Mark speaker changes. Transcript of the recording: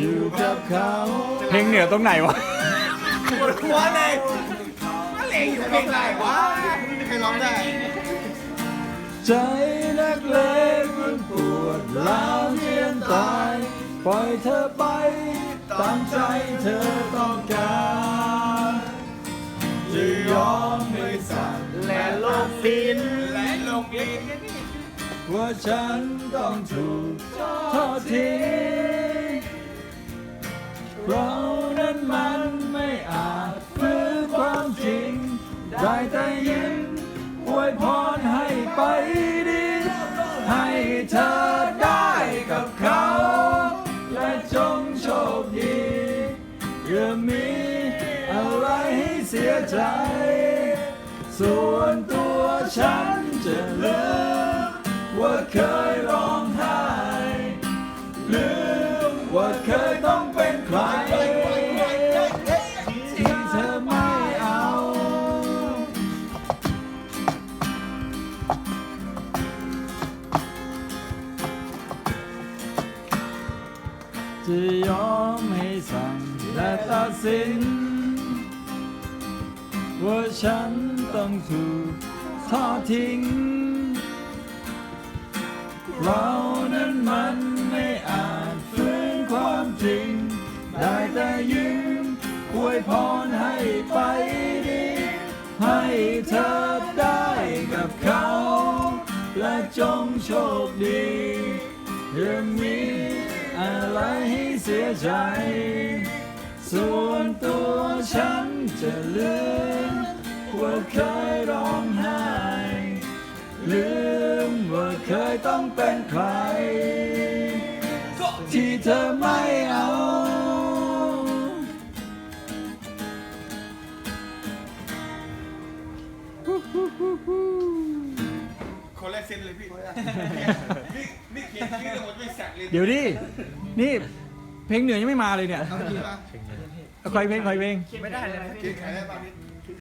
Speaker 1: อยู่กับเขาเพลงเหนือตรงไหนวะ
Speaker 2: ปวดหัวเลยอะไรอยู่เพลงอะไรวะไม่มีใครร้องได้
Speaker 1: ใจนักเลงมันปวดร้าวเทียนตาย ปล่อยเธอไป ตามใจเธอต้องการจะยอมไม่สั่น
Speaker 2: และโลกฟินและโลกลิน
Speaker 1: ว่าฉันต้องถูกทอดทิ้ง แต่ยิ้มอวยพรให้ไปดี ให้เธอได้กับเขา และจงโชคดีอย่ามีอะไรให้เสียใจ ส่วนตัวฉันจะลืมว่าเคยร้องไห้ลืมว่าเคยต้องเป็นใครที่เธ จะยอมให้สั่งและตัดสิน ว่าฉันต้องถูกทอดทิ้ง เรานั้นมันไม่อาจฟื้นความจริง ได้แต่ยิ้มอวยพรให้ไปดี ให้เธอได้กับเขา และจงโชคดีอย่ามีอะไรให้เสียใจ ส่วนตัวฉันจะลืมว่าเคยร้องไห้ ลืมว่าเคยต้องเป็นใคร ที่เธอไม่เอา
Speaker 2: คนแรกเซ็นเลยพี่ นี่นี่เขียน ชื่อหมดไม่สักเลย
Speaker 1: เดี๋ยวดิ นี่เพลงเหนือยังไม่มาเลยเนี่ย
Speaker 2: เอาจริงปะ
Speaker 1: เอาใครเพลงใครเพลง
Speaker 2: ไม่ได้เลยเขียนใครได้บ้างนี่